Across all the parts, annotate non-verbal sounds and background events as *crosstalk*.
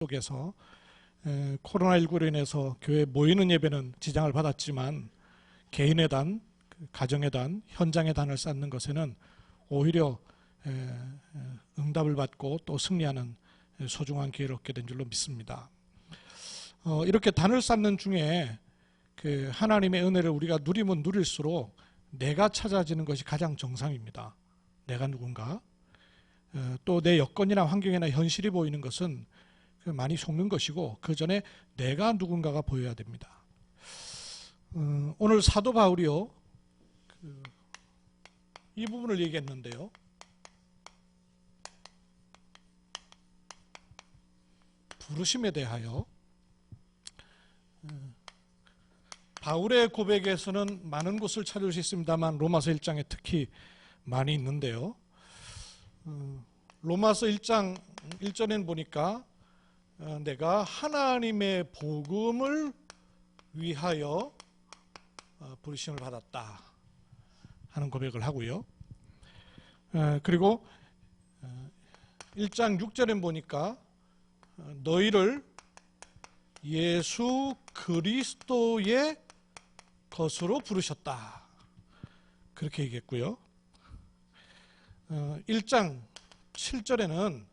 속에서 코로나19로 인해서 교회 모이는 예배는 지장을 받았지만 개인의 단, 그 가정의 단, 현장의 단을 쌓는 것에는 오히려 응답을 받고 또 승리하는 소중한 기회를 얻게 된 줄로 믿습니다. 어, 이렇게 단을 쌓는 중에 그 하나님의 은혜를 우리가 누리면 누릴수록 내가 찾아지는 것이 가장 정상입니다. 내가 누군가 어, 또내 여건이나 환경이나 현실이 보이는 것은 그 많이 속는 것이고 그 전에 내가 누군가가 보여야 됩니다. 음, 오늘 사도 바울이요 그, 이 부분을 얘기했는데요. 부르심에 대하여 음, 바울의 고백에서는 많은 곳을 찾을 수 있습니다만 로마서 1장에 특히 많이 있는데요. 음, 로마서 1장 1절에는 보니까 어, 내가 하나님의 복음을 위하여 어, 부르심을 받았다 하는 고백을 하고요. 어, 그리고 1장 6절에 보니까 너희를 예수 그리스도의 것으로 부르셨다. 그렇게 얘기했고요. 1장 7절에는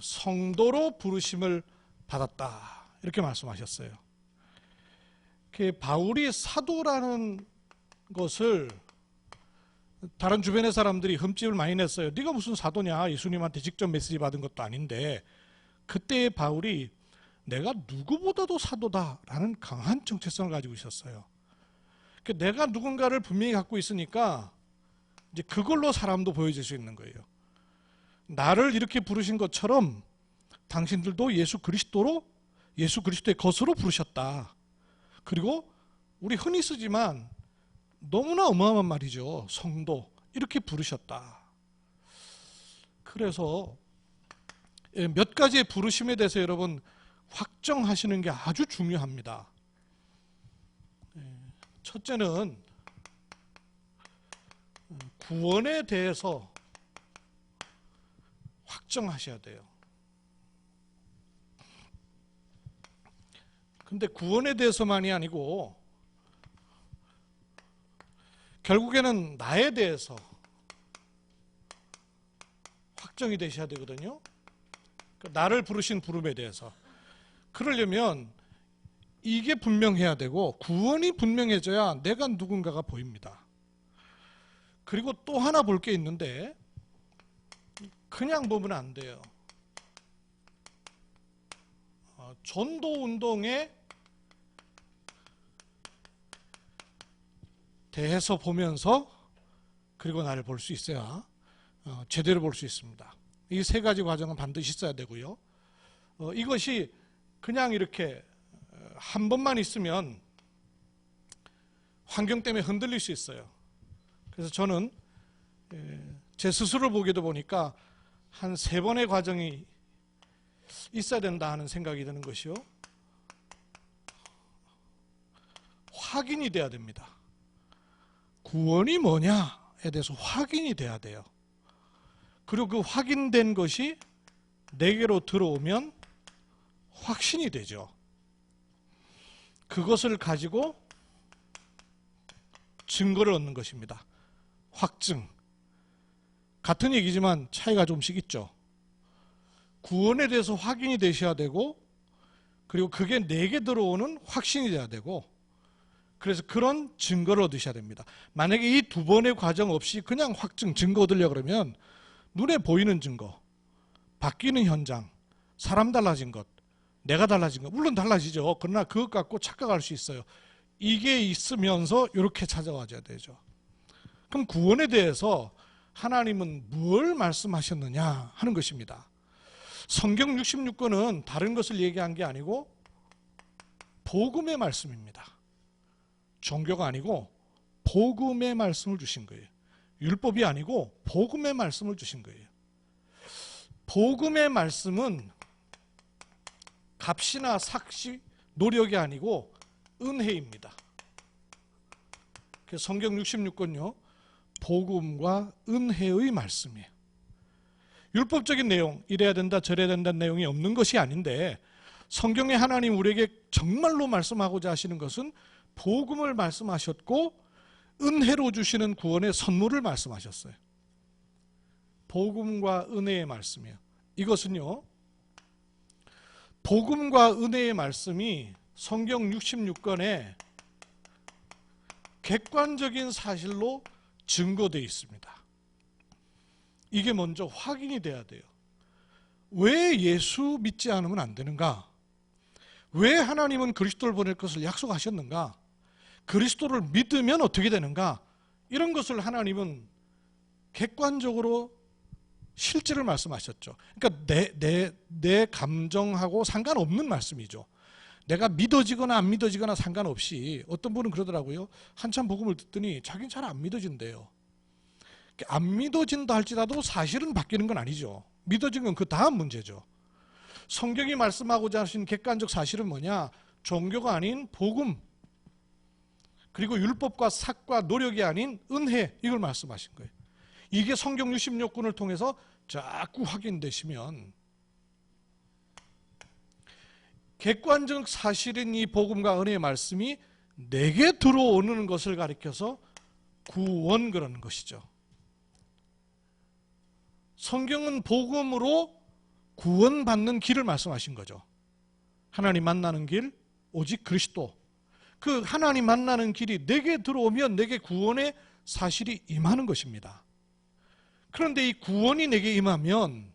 성도로 부르심을 받았다. 이렇게 말씀하셨어요. 그 바울이 사도라는 것을 다른 주변의 사람들이 흠집을 많이 냈어요. 네가 무슨 사도냐? 예수님한테 직접 메시지 받은 것도 아닌데 그때 바울이 내가 누구보다도 사도다라는 강한 정체성을 가지고 있었어요. 그 내가 누군가를 분명히 갖고 있으니까 이제 그걸로 사람도 보여질 수 있는 거예요. 나를 이렇게 부르신 것처럼 당신들도 예수 그리스도로 예수 그리스도의 것으로 부르셨다. 그리고 우리 흔히 쓰지만 너무나 어마어마한 말이죠. 성도 이렇게 부르셨다. 그래서 예, 몇 가지의 부르심에 대해서 여러분 확정하시는 게 아주 중요합니다. 예, 첫째는 구원에 대해서 확정하셔야 돼요. 근데 구원에 대해서만이 아니고 결국에는 나에 대해서 확정이 되셔야 되거든요. 그 나를 부르신 부름에 대해서. 그러려면 이게 분명해야 되고 구원이 분명해져야 내가 누군가가 보입니다. 그리고 또 하나 볼 게 있는데 그냥 보면 안 돼요. 어, 전도 운동에 대해서 보면서 그리고 나를 볼 수 있어야 어, 제대로 볼 수 있습니다. 이 세 가지 과정은 반드시 있어야 되고요. 어, 이것이 그냥 이렇게 어, 한 번만 있으면 환경 때문에 흔들릴 수 있어요. 그래서 저는 예, 제 스스로 보기도 보니까 한 세 번의 과정이 있어야 된다 하는 생각이 드는 것이요. 확인이 돼야 됩니다. 구원이 뭐냐에 대해서 확인이 돼야 돼요. 그리고 그 확인된 것이 내게로 들어오면 확신이 되죠. 그것을 가지고 증거를 얻는 것입니다. 확증. 같은 얘기지만 차이가 좀씩 있죠. 구원에 대해서 확인이 되셔야 되고 그리고 그게 내게 들어오는 확신이 돼야 되고 그래서 그런 증거를 얻으셔야 됩니다. 만약에 이 두 번의 과정 없이 그냥 확증, 증거 얻으려 그러면 눈에 보이는 증거, 바뀌는 현장, 사람 달라진 것, 내가 달라진 것, 물론 달라지죠. 그러나 그것 갖고 착각할 수 있어요. 이게 있으면서 이렇게 찾아와줘야 되죠. 그럼 구원에 대해서 하나님은 뭘 말씀하셨느냐 하는 것입니다. 성경 66권은 다른 것을 얘기한 게 아니고 복음의 말씀입니다. 종교가 아니고 복음의 말씀을 주신 거예요. 율법이 아니고 복음의 말씀을 주신 거예요. 복음의 말씀은 값이나 삭시, 노력이 아니고 은혜입니다. 성경 66권요. 복음과 은혜의 말씀이에요. 율법적인 내용, 이래야 된다, 저래야 된다는 내용이 없는 것이 아닌데 성경에 하나님 우리에게 정말로 말씀하고자 하시는 것은 복음을 말씀하셨고 은혜로 주시는 구원의 선물을 말씀하셨어요. 복음과 은혜의 말씀이요. 이것은요. 복음과 은혜의 말씀이 성경 66권에 객관적인 사실로 증거되어 있습니다. 이게 먼저 확인이 돼야 돼요. 왜 예수 믿지 않으면 안 되는가? 왜 하나님은 그리스도를 보낼 것을 약속하셨는가? 그리스도를 믿으면 어떻게 되는가? 이런 것을 하나님은 객관적으로 실제를 말씀하셨죠. 그러니까 내, 내, 내 감정하고 상관없는 말씀이죠. 내가 믿어지거나 안 믿어지거나 상관없이 어떤 분은 그러더라고요. 한참 복음을 듣더니 자기는 잘 안 믿어진대요. 안 믿어진다 할지라도 사실은 바뀌는 건 아니죠. 믿어진 건 그 다음 문제죠. 성경이 말씀하고자 하신 객관적 사실은 뭐냐? 종교가 아닌 복음. 그리고 율법과 삭과 노력이 아닌 은혜. 이걸 말씀하신 거예요. 이게 성경 66권을 통해서 자꾸 확인되시면 객관적 사실인 이 복음과 은혜의 말씀이 내게 들어오는 것을 가리켜서 구원 그러는 것이죠. 성경은 복음으로 구원받는 길을 말씀하신 거죠. 하나님 만나는 길, 오직 그리스도. 그 하나님 만나는 길이 내게 들어오면 내게 구원의 사실이 임하는 것입니다. 그런데 이 구원이 내게 임하면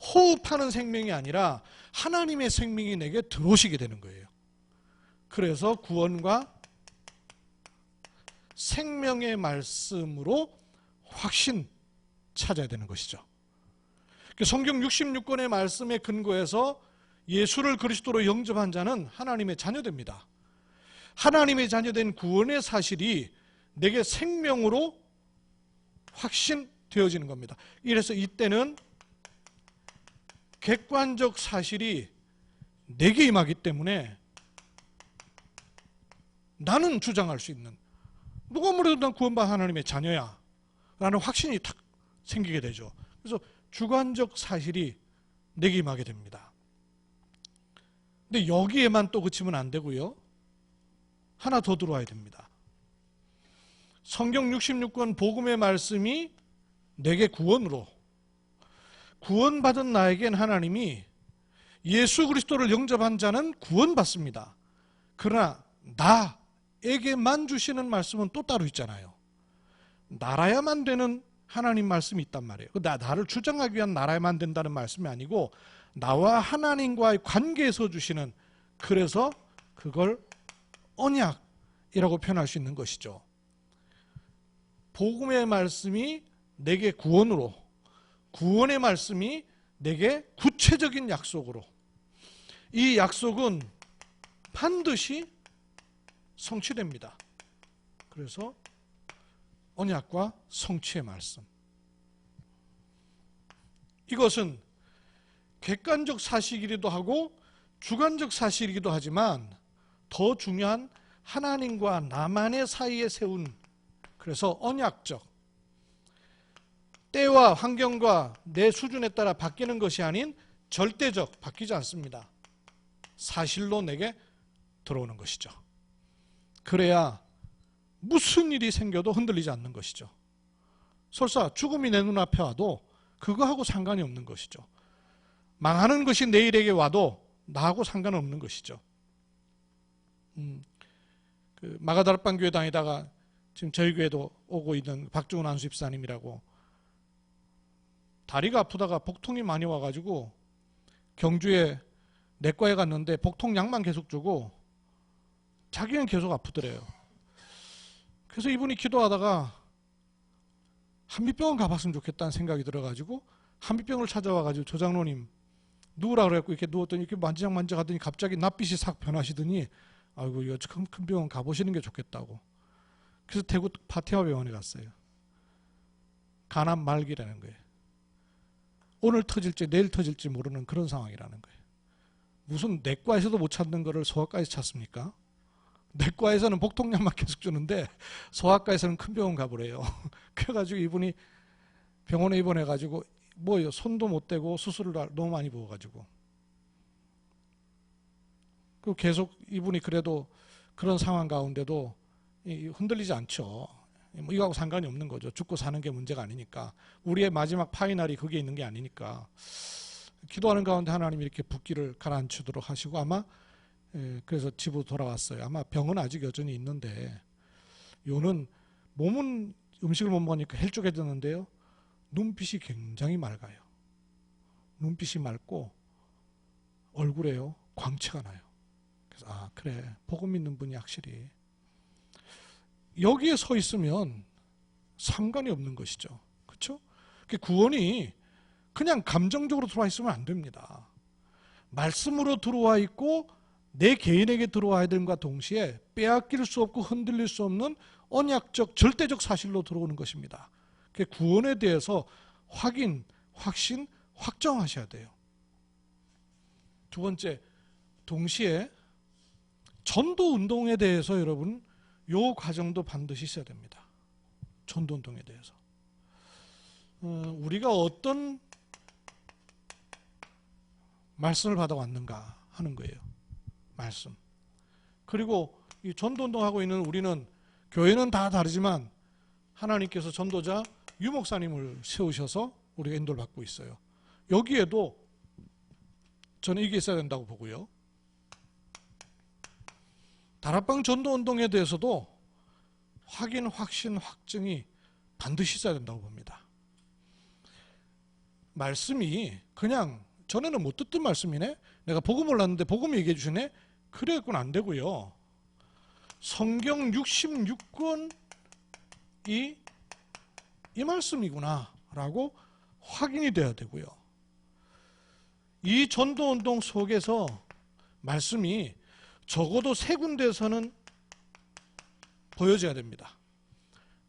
호흡하는 생명이 아니라 하나님의 생명이 내게 들어오시게 되는 거예요. 그래서 구원과 생명의 말씀으로 확신 찾아야 되는 것이죠. 성경 66권의 말씀에 근거해서 예수를 그리스도로 영접한 자는 하나님의 자녀됩니다. 하나님의 자녀된 구원의 사실이 내게 생명으로 확신되어지는 겁니다. 이래서 이때는 객관적 사실이 내게 임하기 때문에 나는 주장할 수 있는 누가 뭐래도 난 구원받은 하나님의 자녀야 라는 확신이 탁 생기게 되죠. 그래서 주관적 사실이 내게 임하게 됩니다. 근데 여기에만 또 그치면 안 되고요. 하나 더 들어와야 됩니다. 성경 66권 복음의 말씀이 내게 구원으로 구원받은 나에겐 하나님이 예수 그리스도를 영접한 자는 구원받습니다. 그러나 나에게만 주시는 말씀은 또 따로 있잖아요. 나라야만 되는 하나님 말씀이 있단 말이에요. 나, 나를 주장하기 위한 나라야만 된다는 말씀이 아니고 나와 하나님과의 관계에서 주시는 그래서 그걸 언약이라고 표현할 수 있는 것이죠. 복음의 말씀이 내게 구원으로 구원의 말씀이 내게 구체적인 약속으로 이 약속은 반드시 성취됩니다. 그래서 언약과 성취의 말씀. 이것은 객관적 사실이기도 하고 주관적 사실이기도 하지만 더 중요한 하나님과 나만의 사이에 세운 그래서 언약적 때와 환경과 내 수준에 따라 바뀌는 것이 아닌 절대적 바뀌지 않습니다. 사실로 내게 들어오는 것이죠. 그래야 무슨 일이 생겨도 흔들리지 않는 것이죠. 설사 죽음이 내 눈앞에 와도 그거하고 상관이 없는 것이죠. 망하는 것이 내일에게 와도 나하고 상관없는 것이죠. 음, 그 마가다락방 교회 다니다가 지금 저희 교회도 오고 있는 박중훈 안수집사님이라고 다리가 아프다가 복통이 많이 와가지고 경주에 내과에 갔는데 복통 약만 계속 주고 자기는 계속 아프더래요. 그래서 이분이 기도하다가 한빛병원 가봤으면 좋겠다는 생각이 들어가지고 한빛병을 찾아와가지고 조장로님 누구라 그랬고 이렇게 누웠더니 이렇게 만지작 만지작 하더니 갑자기 낯빛이 싹 변하시더니 아이고 이거 큰, 큰 병원 가보시는 게 좋겠다고. 그래서 대구 파티마 병원에 갔어요. 간암 말기라는 거예요 오늘 터질지 내일 터질지 모르는 그런 상황이라는 거예요 무슨 내과에서도 못 찾는 거를 소아과에서 찾습니까? 내과에서는 복통약만 계속 주는데 소아과에서는 큰 병원 가보래요. *laughs* 그래가지고 이분이 병원에 입원해가지고 뭐요 손도 못 대고 수술을 다- 너무 많이 부어가지고 그 계속 이분이 그래도 그런 상황 가운데도 이- 흔들리지 않죠. 뭐 이거하고 상관이 없는 거죠. 죽고 사는 게 문제가 아니니까 우리의 마지막 파이널이 그게 있는 게 아니니까 기도하는 가운데 하나님 이렇게 붓기를 가라앉히도록 하시고 아마 예, 그래서 집으로 돌아왔어요. 아마 병은 아직 여전히 있는데 요는 몸은 음식을 못 먹으니까 헬쭉해졌는데요. 눈빛이 굉장히 맑아요. 눈빛이 맑고 얼굴에요 광채가 나요. 그래서 아 그래 복음 믿는 분이 확실히 여기에 서 있으면 상관이 없는 것이죠. 그렇죠? 구원이 그냥 감정적으로 들어와 있으면 안 됩니다. 말씀으로 들어와 있고 내 개인에게 들어와야 됨과 동시에 빼앗길 수 없고 흔들릴 수 없는 언약적 절대적 사실로 들어오는 것입니다. 그 구원에 대해서 확인, 확신, 확정하셔야 돼요. 두 번째, 동시에 전도 운동에 대해서 여러분 요 과정도 반드시 있어야 됩니다. 전도 운동에 대해서. 어, 우리가 어떤 말씀을 받아왔는가 하는 거예요. 말씀. 그리고 이 전도 운동하고 있는 우리는 교회는 다 다르지만 하나님께서 전도자 유 목사님을 세우셔서 우리가 인도를 받고 있어요. 여기에도 저는 이게 있어야 된다고 보고요. 다락방 전도 운동에 대해서도 확인, 확신, 확증이 반드시 있어야 된다고 봅니다. 말씀이 그냥 전에는 못 듣던 말씀이네. 내가 복음 몰랐는데 복음 얘기해 주시네. 그래갖고는 안 되고요. 성경 66권이 이 말씀이구나라고 확인이 돼야 되고요. 이 전도 운동 속에서 말씀이 적어도 세 군데에서는 보여져야 됩니다.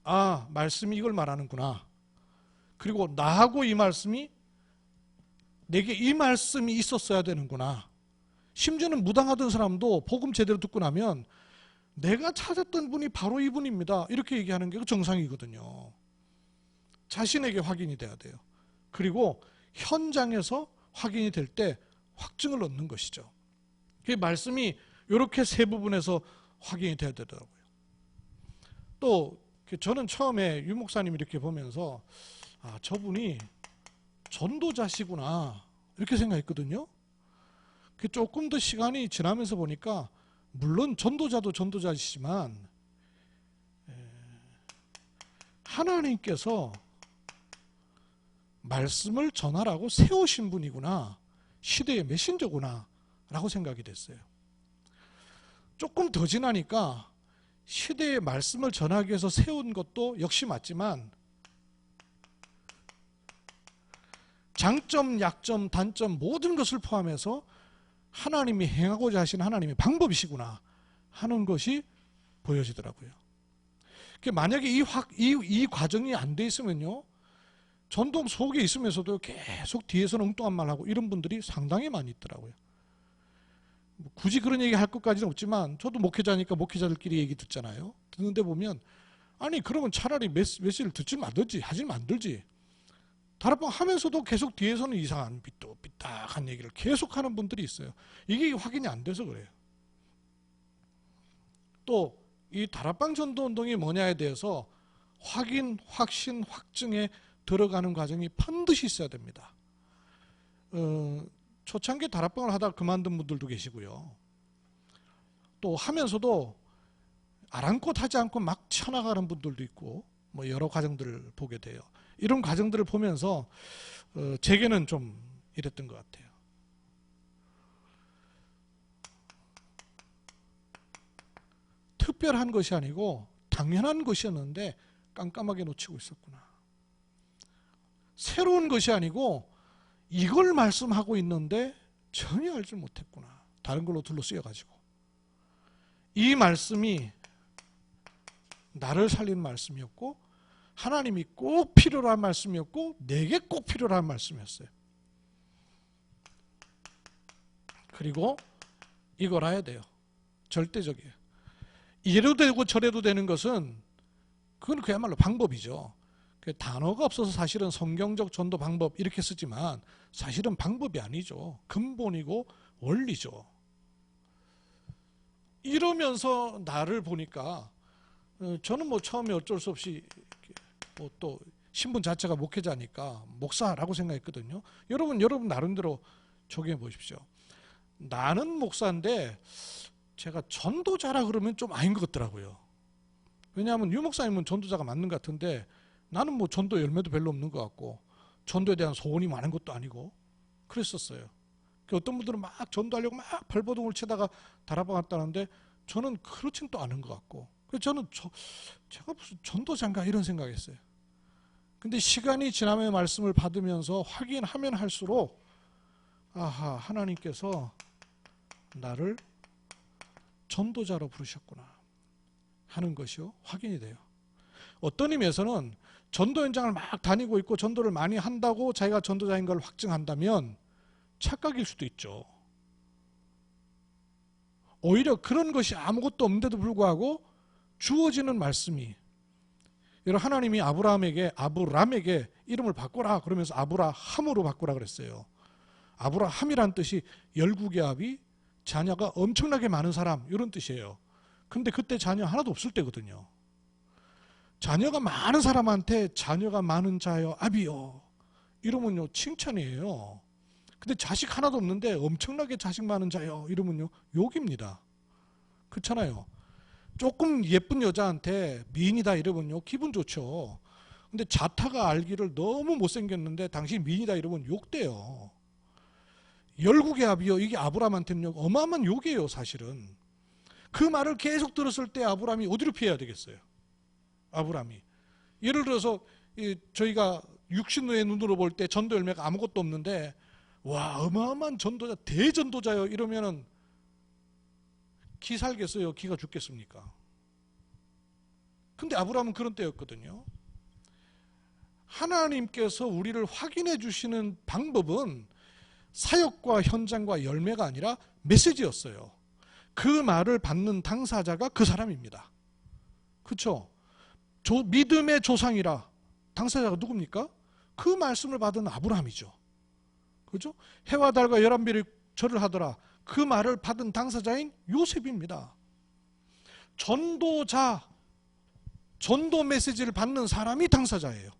아, 말씀이 이걸 말하는구나. 그리고 나하고 이 말씀이 내게 이 말씀이 있었어야 되는구나. 심지어는 무당하던 사람도 복음 제대로 듣고 나면 내가 찾았던 분이 바로 이분입니다. 이렇게 얘기하는 게 정상이거든요. 자신에게 확인이 돼야 돼요. 그리고 현장에서 확인이 될 때 확증을 얻는 것이죠. 그 말씀이 이렇게 세 부분에서 확인이 돼야 되더라고요. 또 저는 처음에 유 목사님 이렇게 보면서 아 저분이 전도자시구나 이렇게 생각했거든요. 그 조금 더 시간이 지나면서 보니까 물론 전도자도 전도자시지만 하나님께서 말씀을 전하라고 세우신 분이구나 시대의 메신저구나 라고 생각이 됐어요. 조금 더 지나니까 시대의 말씀을 전하기 위해서 세운 것도 역시 맞지만 장점, 약점, 단점 모든 것을 포함해서 하나님이 행하고자 하시는 하나님의 방법이시구나 하는 것이 보여지더라고요. 만약에 이, 확, 이, 이 과정이 안 돼 있으면요. 전동 속에 있으면서도 계속 뒤에서는 엉뚱한 말 하고 이런 분들이 상당히 많이 있더라고요. 뭐 굳이 그런 얘기 할 것까지는 없지만 저도 목회자니까 목회자들끼리 얘기 듣잖아요. 듣는데 보면 아니 그러면 차라리 메시, 메시를 듣지 말든지 하지 만들지. 다락방 하면서도 계속 뒤에서는 이상한 삐뚤삐딱한 얘기를 계속하는 분들이 있어요. 이게 확인이 안 돼서 그래요. 또 이 다락방 전도 운동이 뭐냐에 대해서 확인, 확신, 확증에 들어가는 과정이 반드시 있어야 됩니다. 어, 초창기 다락방을 하다 그만둔 분들도 계시고요. 또 하면서도 아랑곳 하지 않고 막 쳐나가는 분들도 있고 뭐 여러 과정들을 보게 돼요. 이런 과정들을 보면서 어, 제게는 좀 이랬던 것 같아요. 특별한 것이 아니고 당연한 것이었는데 깜깜하게 놓치고 있었구나. 새로운 것이 아니고 이걸 말씀하고 있는데 전혀 알지 못했구나. 다른 걸로 둘러 쓰여가지고. 이 말씀이 나를 살린 말씀이었고 하나님이 꼭 필요로 한 말씀이었고 내게 꼭 필요로 한 말씀이었어요. 그리고 이걸 해야 돼요. 절대적이에요. 이래도 되고 저래도 되는 것은 그건 그야말로 방법이죠. 그 단어가 없어서 사실은 성경적 전도 방법 이렇게 쓰지만 사실은 방법이 아니죠. 근본이고 원리죠. 이러면서 나를 보니까 어, 저는 뭐 처음에 어쩔 수 없이 뭐 또 신분 자체가 목회자니까 목사라고 생각했거든요. 여러분 여러분 나름대로 적용해 보십시오. 나는 목사인데 제가 전도자라 그러면 좀 아닌 것 같더라고요. 왜냐하면 유 목사님은 전도자가 맞는 것 같은데 나는 뭐 전도 열매도 별로 없는 것 같고 전도에 대한 소원이 많은 것도 아니고 그랬었어요. 그 어떤 분들은 막 전도하려고 막 발버둥을 치다가 달아박았다는데 저는 그렇진 또 않은 것 같고 그래서 저는 저, 제가 무슨 전도자인가 이런 생각했어요. 근데 시간이 지나며 말씀을 받으면서 확인하면 할수록 아하 하나님께서 나를 전도자로 부르셨구나 하는 것이요 확인이 돼요. 어떤 의미에서는 전도 현장을 막 다니고 있고 전도를 많이 한다고 자기가 전도자인 걸 확증한다면 착각일 수도 있죠. 오히려 그런 것이 아무것도 없는데도 불구하고 주어지는 말씀이 여러분 하나님이 아브라함에게 아브람에게 이름을 바꾸라 그러면서 아브라함으로 바꾸라 그랬어요. 아브라함이란 뜻이 열국의 합이 자녀가 엄청나게 많은 사람 이런 뜻이에요. 근데 그때 자녀 하나도 없을 때거든요. 자녀가 많은 사람한테 자녀가 많은 자여 아비요 이러면요 칭찬이에요. 근데 자식 하나도 없는데 엄청나게 자식 많은 자여 이러면요 욕입니다. 그렇잖아요. 조금 예쁜 여자한테 미인이다 이러면요 기분 좋죠. 근데 자타가 알기를 너무 못생겼는데 당신 미인이다 이러면 욕돼요. 열국의 아비요 이게 아브라함한테는 어마어마한 욕이에요 사실은. 그 말을 계속 들었을 때 아브라함이 어디로 피해야 되겠어요? 아브라함이. 예를 들어서 이 저희가 육신의 눈으로 볼 때 전도 열매가 아무것도 없는데 와 어마어마한 전도자 대전도자요. 이러면은 기 살겠어요? 기가 죽겠습니까? 근데 아브라함은 그런 때였거든요. 하나님께서 우리를 확인해 주시는 방법은 사역과 현장과 열매가 아니라 메시지였어요. 그 말을 받는 당사자가 그 사람입니다. 그렇죠 조, 믿음의 조상이라 당사자가 누굽니까? 그 말씀을 받은 아브라함이죠. 그죠? 해와 달과 열한 별이 절을 하더라. 그 말을 받은 당사자인 요셉입니다. 전도자, 전도 메시지를 받는 사람이 당사자예요.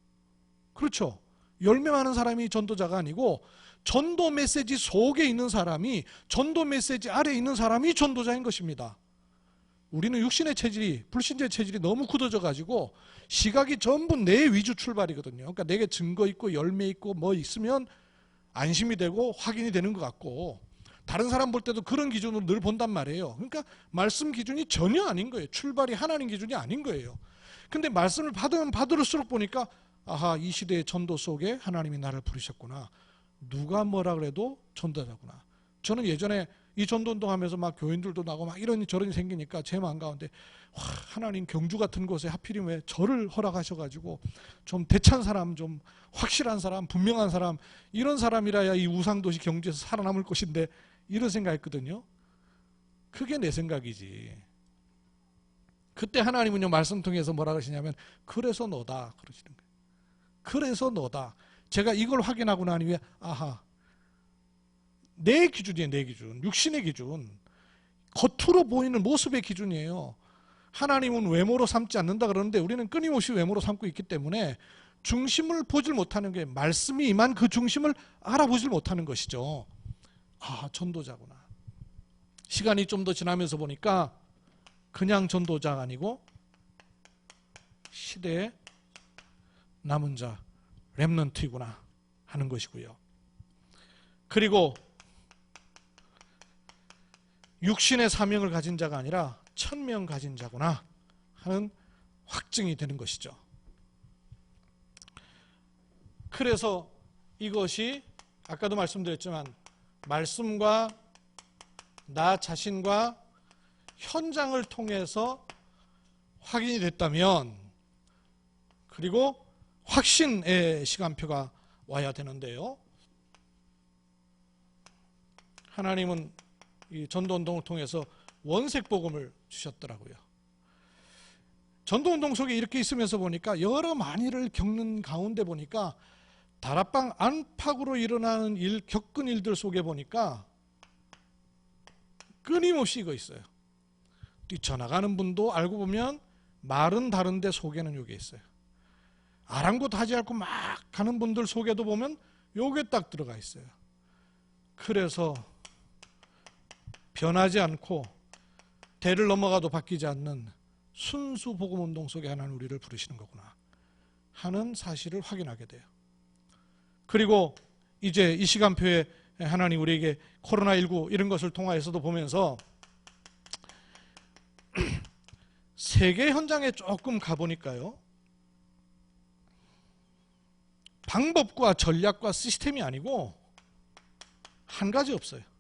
그렇죠? 열매 많은 사람이 전도자가 아니고 전도 메시지 속에 있는 사람이 전도 메시지 아래에 있는 사람이 전도자인 것입니다. 우리는 육신의 체질이 불신자의 체질이 너무 굳어져 가지고 시각이 전부 내 위주 출발이거든요. 그러니까 내게 증거 있고 열매 있고 뭐 있으면 안심이 되고 확인이 되는 것 같고 다른 사람 볼 때도 그런 기준으로 늘 본단 말이에요. 그러니까 말씀 기준이 전혀 아닌 거예요. 출발이 하나님 기준이 아닌 거예요. 근데 말씀을 받으면 받을수록 보니까 아하 이 시대의 전도 속에 하나님이 나를 부르셨구나. 누가 뭐라 그래도 전도자구나. 저는 예전에 이 전도운동 하면서 막 교인들도 나고 막 이런 저런이 생기니까 제 마음 가운데 와, 하나님 경주 같은 곳에 하필이면 왜 저를 허락하셔가지고 좀 대찬 사람 좀 확실한 사람 분명한 사람 이런 사람이라야 이 우상도시 경주에서 살아남을 것인데 이런 생각했거든요. 그게 내 생각이지. 그때 하나님은요 말씀 통해서 뭐라 그러시냐면 그래서 너다 그러시는 거예요. 그래서 너다. 제가 이걸 확인하고 난 이후에 아하 내 기준이에요, 내 기준. 육신의 기준. 겉으로 보이는 모습의 기준이에요. 하나님은 외모로 삼지 않는다 그러는데 우리는 끊임없이 외모로 삼고 있기 때문에 중심을 보질 못하는 게 말씀이 임한 그 중심을 알아보질 못하는 것이죠. 아, 전도자구나. 시간이 좀 더 지나면서 보니까 그냥 전도자가 아니고 시대의 남은 자, 렘넌트이구나 하는 것이고요. 그리고 육신의 사명을 가진 자가 아니라 천명 가진 자구나 하는 확증이 되는 것이죠. 그래서 이것이 아까도 말씀드렸지만 말씀과 나 자신과 현장을 통해서 확인이 됐다면 그리고 확신의 시간표가 와야 되는데요. 하나님은 이 전도 운동을 통해서 원색 복음을 주셨더라고요. 전도 운동 속에 이렇게 있으면서 보니까 여러 만일을 겪는 가운데 보니까 다락방 안팎으로 일어나는 일, 겪은 일들 속에 보니까 끊임없이 이거 있어요. 뛰쳐나가는 분도 알고 보면 말은 다른데 속에는 요게 있어요. 아랑곳하지 않고 막 가는 분들 속에도 보면 요게 딱 들어가 있어요. 그래서 변하지 않고 대를 넘어가도 바뀌지 않는 순수 복음 운동 속에 하나님 우리를 부르시는 거구나 하는 사실을 확인하게 돼요. 그리고 이제 이 시간표에 하나님 우리에게 코로나19 이런 것을 통하여서도 보면서 *clears throat* 세계 현장에 조금 가보니까요. 방법과 전략과 시스템이 아니고 한 가지 없어요.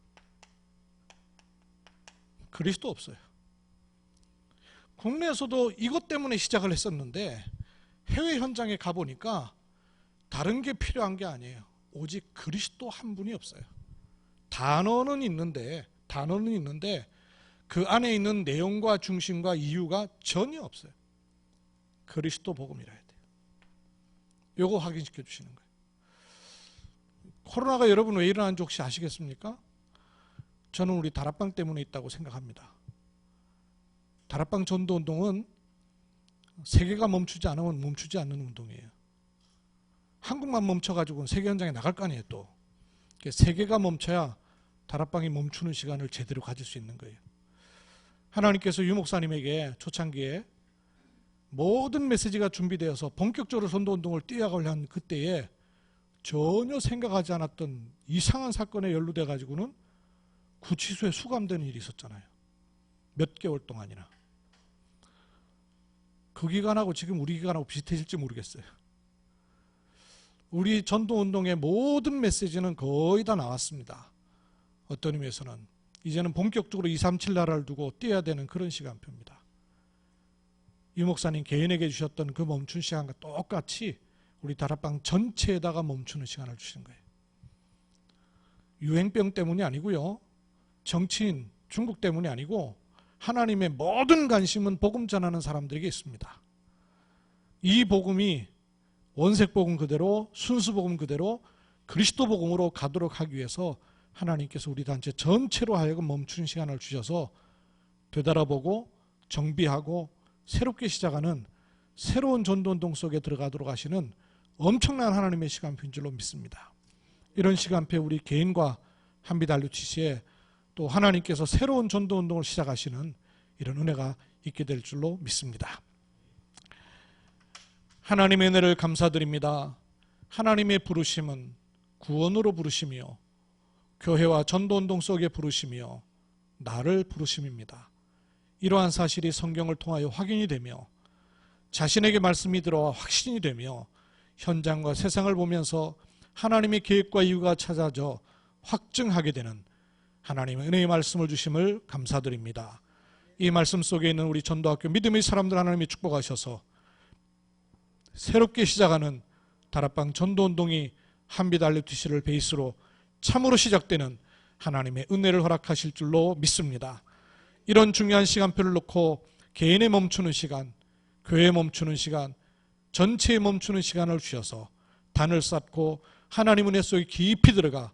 그리스도 없어요. 국내에서도 이것 때문에 시작을 했었는데 해외 현장에 가보니까 다른 게 필요한 게 아니에요. 오직 그리스도 한 분이 없어요. 단어는 있는데 단어는 있는데 그 안에 있는 내용과 중심과 이유가 전혀 없어요. 그리스도 복음이라 해야 돼요. 요거 확인시켜 주시는 거예요. 코로나가 여러분 왜 일어난지 혹시 아시겠습니까? 저는 우리 다락방 때문에 있다고 생각합니다. 다락방 전도 운동은 세계가 멈추지 않으면 멈추지 않는 운동이에요. 한국만 멈춰가지고는 세계 현장에 나갈 거 아니에요 또. 세계가 멈춰야 다락방이 멈추는 시간을 제대로 가질 수 있는 거예요. 하나님께서 유 목사님에게 초창기에 모든 메시지가 준비되어서 본격적으로 선도 운동을 뛰어가려 한 그때에 전혀 생각하지 않았던 이상한 사건에 연루돼 가지고는 구치소에 수감되는 일이 있었잖아요. 몇 개월 동안이나. 그 기간하고 지금 우리 기간하고 비슷해질지 모르겠어요. 우리 전도 운동의 모든 메시지는 거의 다 나왔습니다. 어떤 의미에서는 이제는 본격적으로 237 나라를 두고 뛰어야 되는 그런 시간표입니다. 유 목사님 개인에게 주셨던 그 멈춘 시간과 똑같이 우리 다락방 전체에다가 멈추는 시간을 주시는 거예요. 유행병 때문이 아니고요. 정치인 중국 때문이 아니고 하나님의 모든 관심은 복음 전하는 사람들에게 있습니다. 이 복음이 원색 복음 그대로 순수 복음 그대로 그리스도 복음으로 가도록 하기 위해서 하나님께서 우리 단체 전체로 하여금 멈추는 시간을 주셔서 되돌아보고 정비하고 새롭게 시작하는 새로운 전도운동 속에 들어가도록 하시는 엄청난 하나님의 시간표인 줄로 믿습니다. 이런 시간표에 우리 개인과 한비달루티시에 또 하나님께서 새로운 전도 운동을 시작하시는 이런 은혜가 있게 될 줄로 믿습니다. 하나님의 은혜를 감사드립니다. 하나님의 부르심은 구원으로 부르심이요. 교회와 전도운동 속에 부르심이요. 나를 부르심입니다. 이러한 사실이 성경을 통하여 확인이 되며 자신에게 말씀이 들어와 확신이 되며 현장과 세상을 보면서 하나님의 계획과 이유가 찾아져 확증하게 되는 하나님의 은혜의 말씀을 주심을 감사드립니다. 이 말씀 속에 있는 우리 전도학교 믿음의 사람들 하나님이 축복하셔서 새롭게 시작하는 다락방 전도운동이 한비달리티시를 베이스로 참으로 시작되는 하나님의 은혜를 허락하실 줄로 믿습니다. 이런 중요한 시간표를 놓고 개인의 멈추는 시간, 교회에 멈추는 시간, 전체에 멈추는 시간을 주셔서 단을 쌓고 하나님 은혜 속에 깊이 들어가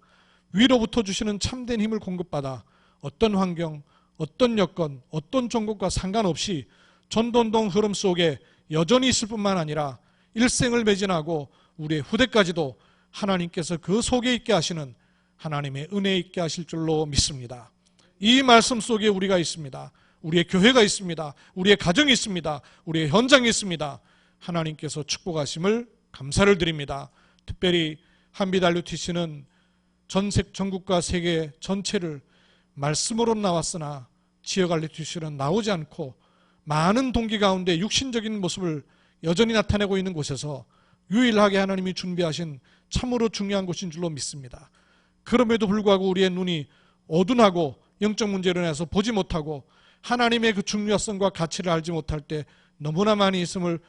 위로부터 주시는 참된 힘을 공급받아 어떤 환경, 어떤 여건, 어떤 종국과 상관없이 전도운동 흐름 속에 여전히 있을 뿐만 아니라 일생을 매진하고 우리의 후대까지도 하나님께서 그 속에 있게 하시는 하나님의 은혜 있게 하실 줄로 믿습니다. 이 말씀 속에 우리가 있습니다. 우리의 교회가 있습니다. 우리의 가정이 있습니다. 우리의 현장이 있습니다. 하나님께서 축복하심을 감사를 드립니다. 특별히 한비달류 티시는 전색 전국과 세계 전체를 말씀으로 나왔으나 지역 알리티시는 나오지 않고 많은 동기 가운데 육신적인 모습을 여전히 나타내고 있는 곳에서 유일하게 하나님이 준비하신 참으로 중요한 곳인 줄로 믿습니다. 그럼에도 불구하고 우리의 눈이 어둔하고 영적 문제로 인해서 보지 못하고 하나님의 그 중요성과 가치를 알지 못할 때 너무나 많이 있음을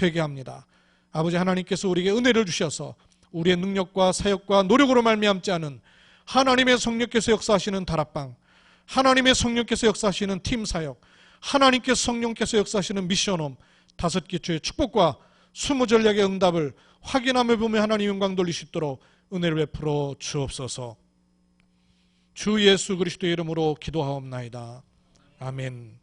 회개합니다. 아버지 하나님께서 우리에게 은혜를 주셔서 우리의 능력과 사역과 노력으로 말미암지 않은 하나님의 성령께서 역사하시는 다락방, 하나님의 성령께서 역사하시는 팀 사역, 하나님께 성령께서 역사하시는 미션홈 다섯 기초의 축복과 스무 전략의 응답을 확인하며 보며 하나님 영광 돌리시도록 은혜를 베풀어 주옵소서. 주 예수 그리스도의 이름으로 기도하옵나이다. 아멘.